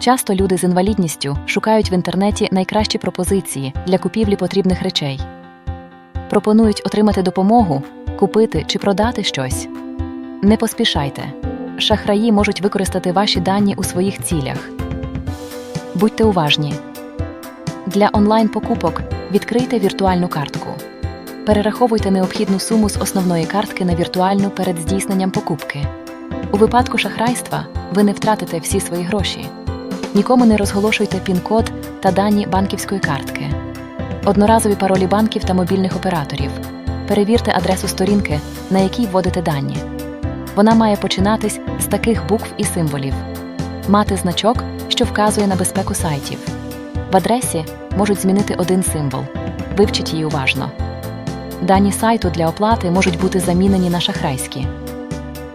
Часто люди з інвалідністю шукають в інтернеті найкращі пропозиції для купівлі потрібних речей. Пропонують отримати допомогу, купити чи продати щось. Не поспішайте. Шахраї можуть використати ваші дані у своїх цілях. Будьте уважні. Для онлайн-покупок відкрийте віртуальну картку. Перераховуйте необхідну суму з основної картки на віртуальну перед здійсненням покупки. У випадку шахрайства ви не втратите всі свої гроші. Нікому не розголошуйте пін-код та дані банківської картки. Одноразові паролі банків та мобільних операторів. Перевірте адресу сторінки, на якій вводите дані. Вона має починатись з таких букв і символів, мати значок, що вказує на безпеку сайтів. В адресі можуть змінити один символ. Вивчіть її уважно. Дані сайту для оплати можуть бути замінені на шахрайські.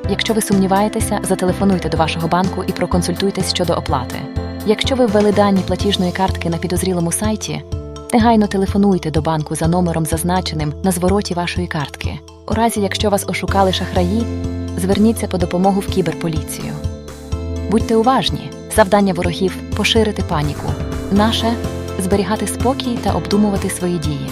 Якщо ви сумніваєтеся, зателефонуйте до вашого банку і проконсультуйтесь щодо оплати. Якщо ви ввели дані платіжної картки на підозрілому сайті, негайно телефонуйте до банку за номером, зазначеним на звороті вашої картки. У разі, якщо вас ошукали шахраї, зверніться по допомогу в кіберполіцію. Будьте уважні, завдання ворогів поширити паніку. Наше зберігати спокій та обдумувати свої дії.